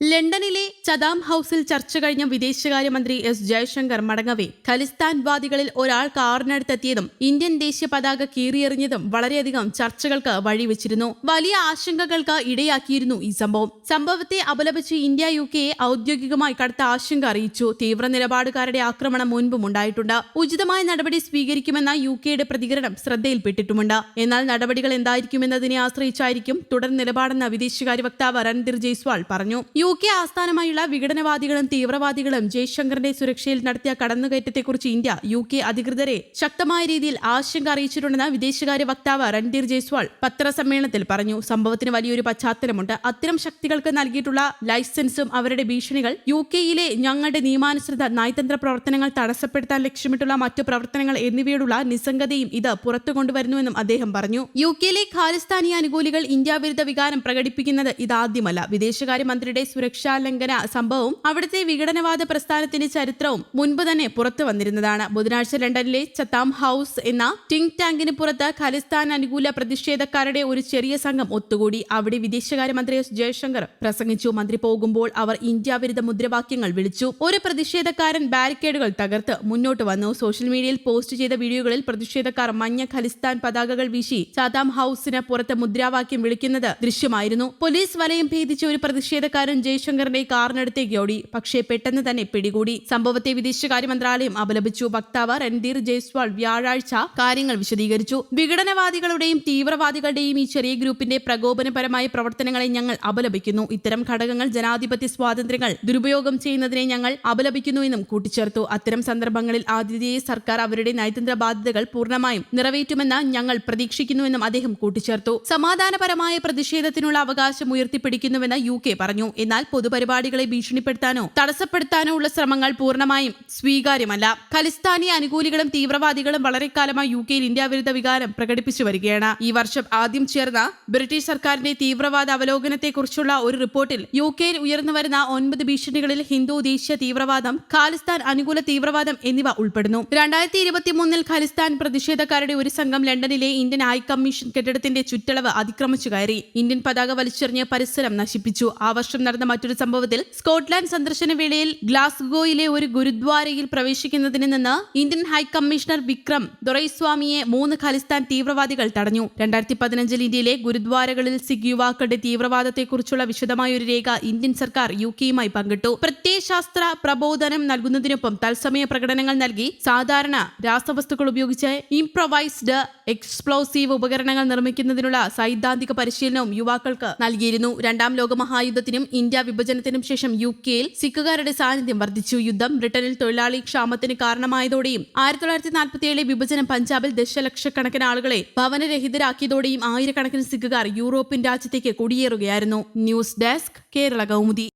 ലണ്ടനിലെ ചദാം ഹൌസിൽ ചർച്ച കഴിഞ്ഞ വിദേശകാര്യമന്ത്രി എസ് ജയശങ്കർ മടങ്ങവേ. ഖലിസ്ഥാൻ വാദികളിൽ ഒരാൾ കാറിനടുത്തെത്തിയതും ഇന്ത്യൻ ദേശീയ പതാക കീറിയെറിഞ്ഞതും വളരെയധികം ചർച്ചകൾക്ക് വഴിവെച്ചിരുന്നു. വലിയ ആശങ്കകൾക്ക് ഇടയാക്കിയിരുന്നു ഈ സംഭവം. സംഭവത്തെ അപലപിച്ച് ഇന്ത്യ യു കെയെ ഔദ്യോഗികമായി കടുത്ത ആശങ്ക അറിയിച്ചു. തീവ്ര നിലപാടുകാരുടെ ആക്രമണം മുൻപും ഉണ്ടായിട്ടുണ്ട്. ഉചിതമായ നടപടി സ്വീകരിക്കുമെന്ന യു കെയുടെ പ്രതികരണം ശ്രദ്ധയിൽപ്പെട്ടിട്ടുമുണ്ട്. എന്നാൽ നടപടികൾ എന്തായിരിക്കുമെന്നതിനെ ആശ്രയിച്ചായിരിക്കും തുടർ നിലപാടെന്ന് വിദേശകാര്യ വക്താവ് രൺധീർ ജയ്സ്വാൾ പറഞ്ഞു. യു കെ ആസ്ഥാനമായുള്ള വിഘടനവാദികളും തീവ്രവാദികളും ജയ്ശങ്കറിന്റെ സുരക്ഷയിൽ നടത്തിയ കടന്നുകയറ്റത്തെക്കുറിച്ച് ഇന്ത്യ യു കെ അധികൃതരെ ശക്തമായ രീതിയിൽ ആശങ്ക അറിയിച്ചിട്ടുണ്ടെന്ന് വിദേശകാര്യ വക്താവ് രൺധീർ ജയ്സ്വാൾ പത്രസമ്മേളനത്തിൽ പറഞ്ഞു. സംഭവത്തിന് വലിയൊരു പശ്ചാത്തലമുണ്ട്. അത്തരം ശക്തികൾക്ക് നൽകിയിട്ടുള്ള ലൈസൻസും അവരുടെ ഭീഷണികൾ യു കെയിലെ ഞങ്ങളുടെ നിയമാനുസൃത നയതന്ത്ര പ്രവർത്തനങ്ങൾ തടസ്സപ്പെടുത്താൻ ലക്ഷ്യമിട്ടുള്ള മറ്റു പ്രവർത്തനങ്ങൾ എന്നിവയോടുള്ള നിസ്സംഗതയും ഇത് പുറത്തു കൊണ്ടുവരുന്നുവെന്നും അദ്ദേഹം പറഞ്ഞു. യു കെയിലെ ഖാലിസ്ഥാനി അനുകൂലികൾ ഇന്ത്യ വിരുദ്ധ വികാരം പ്രകടിപ്പിക്കുന്നത് ഇതാദ്യമല്ല. വിദേശകാര്യമന്ത്രിയുടെ സുരക്ഷാ ലംഘന സംഭവവും അവിടുത്തെ വിഘടനവാദ പ്രസ്ഥാനത്തിന്റെ ചരിത്രവും മുൻപ് തന്നെ പുറത്തു വന്നിരുന്നതാണ്. ബുധനാഴ്ച ലണ്ടനിലെ ചത്താം ഹൌസ് എന്ന ടിങ് ടാങ്കിന് പുറത്ത് ഖലിസ്ഥാൻ അനുകൂല പ്രതിഷേധക്കാരുടെ ഒരു ചെറിയ സംഘം ഒത്തുകൂടി. അവിടെ വിദേശകാര്യമന്ത്രി എസ് ജയശങ്കർ പ്രസംഗിച്ചു. മന്ത്രി പോകുമ്പോൾ അവർ ഇന്ത്യ വിരുദ്ധ മുദ്രാവാക്യങ്ങൾ വിളിച്ചു. ഒരു പ്രതിഷേധക്കാരൻ ബാരിക്കേഡുകൾ തകർത്ത് മുന്നോട്ട് വന്നു. സോഷ്യൽ മീഡിയയിൽ പോസ്റ്റ് ചെയ്ത വീഡിയോകളിൽ പ്രതിഷേധക്കാർ മഞ്ഞ ഖലിസ്ഥാൻ പതാകകൾ വീശി ചാതാം ഹൌസിന് പുറത്ത് മുദ്രാവാക്യം വിളിക്കുന്നത് ദൃശ്യമായിരുന്നു. പോലീസ് വലയം ഭേദിച്ച ഒരു പ്രതിഷേധക്കാരൻ ജയശങ്കറിന്റെ കാറിനടുത്തേക്ക് ഓടി പക്ഷേ പെട്ടെന്ന് തന്നെ പിടികൂടി. സംഭവത്തെ വിദേശകാര്യ മന്ത്രാലയം അപലപിച്ചു. വക്താവ് രൺധീർ ജയ്സ്വാൾ വ്യാഴാഴ്ച കാര്യങ്ങൾ വിശദീകരിച്ചു. വിഘടനവാദികളുടെയും തീവ്രവാദികളുടെയും ഈ ചെറിയ ഗ്രൂപ്പിന്റെ പ്രകോപനപരമായ പ്രവർത്തനങ്ങളെ ഞങ്ങൾ അപലപിക്കുന്നു. ഇത്തരം ഘടകങ്ങൾ ജനാധിപത്യ സ്വാതന്ത്ര്യങ്ങൾ ദുരുപയോഗം ചെയ്യുന്നതിനെ ഞങ്ങൾ അപലപിക്കുന്നു എന്നും കൂട്ടിച്ചേർത്തു. അത്തരം സന്ദർഭങ്ങളിൽ ആതിഥേയ സർക്കാർ അവരുടെ നയതന്ത്ര ബാധ്യതകൾ പൂർണമായും നിറവേറ്റുമെന്ന് ഞങ്ങൾ പ്രതീക്ഷിക്കുന്നുവെന്നും അദ്ദേഹം കൂട്ടിച്ചേർത്തു. സമാധാനപരമായ പ്രതിഷേധത്തിനുള്ള അവകാശം ഉയർത്തിപ്പിടിക്കുന്നുവെന്ന് യു കെ പറഞ്ഞു. എന്നാൽ പൊതുപരിപാടികളെ ഭീഷണിപ്പെടുത്താനോ തടസ്സപ്പെടുത്താനോ ഉള്ള ശ്രമങ്ങൾ പൂർണമായും സ്വീകാര്യമല്ല. ഖലിസ്ഥാനി അനുകൂലികളും തീവ്രവാദികളും വളരെ കാലമായി യു കെയിൽ ഇന്ത്യ വിരുദ്ധ വികാരം പ്രകടിപ്പിച്ചു വരികയാണ്. ഈ വർഷം ആദ്യം ചേർന്ന ബ്രിട്ടീഷ് സർക്കാരിന്റെ തീവ്രവാദ അവലോകനത്തെക്കുറിച്ചുള്ള ഒരു റിപ്പോർട്ടിൽ യു കെയിൽ ഉയർന്നു വരുന്ന ഒൻപത് ഭീഷണികളിൽ ഹിന്ദു ദേശീയ തീവ്രവാദം ഖാലിസ്ഥാൻ അനുകൂല തീവ്രവാദം എന്നിവ ഉൾപ്പെടുന്നു. രണ്ടായിരത്തി ഇരുപത്തിമൂന്നിൽ ഖലിസ്ഥാൻ പ്രതിഷേധക്കാരുടെ ഒരു സംഘം ലണ്ടനിലെ ഇന്ത്യൻ ഹൈക്കമ്മീഷൻ കെട്ടിടത്തിന്റെ ചുറ്റളവ് അതിക്രമിച്ചു കയറി. ഇന്ത്യൻ പതാക വലിച്ചെറിഞ്ഞ് പരിസരം നശിപ്പിച്ചു. ആ വർഷം നടന്ന മറ്റൊരു സംഭവത്തിൽ സ്കോട്ട്ലാൻഡ് സന്ദർശന വേളയിൽ ഗ്ലാസ്ഗോയിലെ ഒരു ഗുരുദ്വാരയിൽ പ്രവേശിക്കുന്നതിന് നിന്ന് ഇന്ത്യൻ ഹൈക്കമ്മീഷണർ വിക്രം ദൊറൈസ്വാമിയെ മൂന്ന് ഖലിസ്ഥാൻ തീവ്രവാദികൾ തടഞ്ഞു. രണ്ടായിരത്തി പതിനഞ്ചിൽ ഇന്ത്യയിലെ ഗുരുദ്വാരകളിൽ സിഖ് യുവാക്കളുടെ തീവ്രവാദത്തെക്കുറിച്ചുള്ള വിശദമായ ഒരു രേഖ ഇന്ത്യൻ സർക്കാർ യു കെയുമായി പങ്കിട്ടു. പ്രത്യയശാസ്ത്ര പ്രബോധനം നൽകുന്നതിനൊപ്പം തത്സമയ പ്രകടനങ്ങൾ നൽകി സാധാരണ രാസവസ്തുക്കൾ ഉപയോഗിച്ച് ഇംപ്രൊവൈസ്ഡ് എക്സ്പ്ലോസീവ് ഉപകരണങ്ങൾ നിർമ്മിക്കുന്നതിനുള്ള സൈദ്ധാന്തിക പരിശീലനവും യുവാക്കൾക്ക് നൽകിയിരുന്നു. രണ്ടാം ലോക മഹായുദ്ധത്തിനും ഇന്ത്യ വിഭജനത്തിനും ശേഷം യു കെയിൽ സിഖുകാരുടെ സാന്നിധ്യം വർദ്ധിച്ചു. യുദ്ധം ബ്രിട്ടനിൽ തൊഴിലാളി ക്ഷാമത്തിന് കാരണമായതോടെയും ആയിരത്തി തൊള്ളായിരത്തി നാൽപ്പത്തിയേഴിലെ വിഭജനം പഞ്ചാബിൽ ദശലക്ഷക്കണക്കിന് ആളുകളെ ഭവനരഹിതരാക്കിയതോടെയും ആയിരക്കണക്കിന് സിഖുകാർ യൂറോപ്യൻ രാജ്യത്തേക്ക് കുടിയേറുകയായിരുന്നു. News desk Kerala Kaumudi.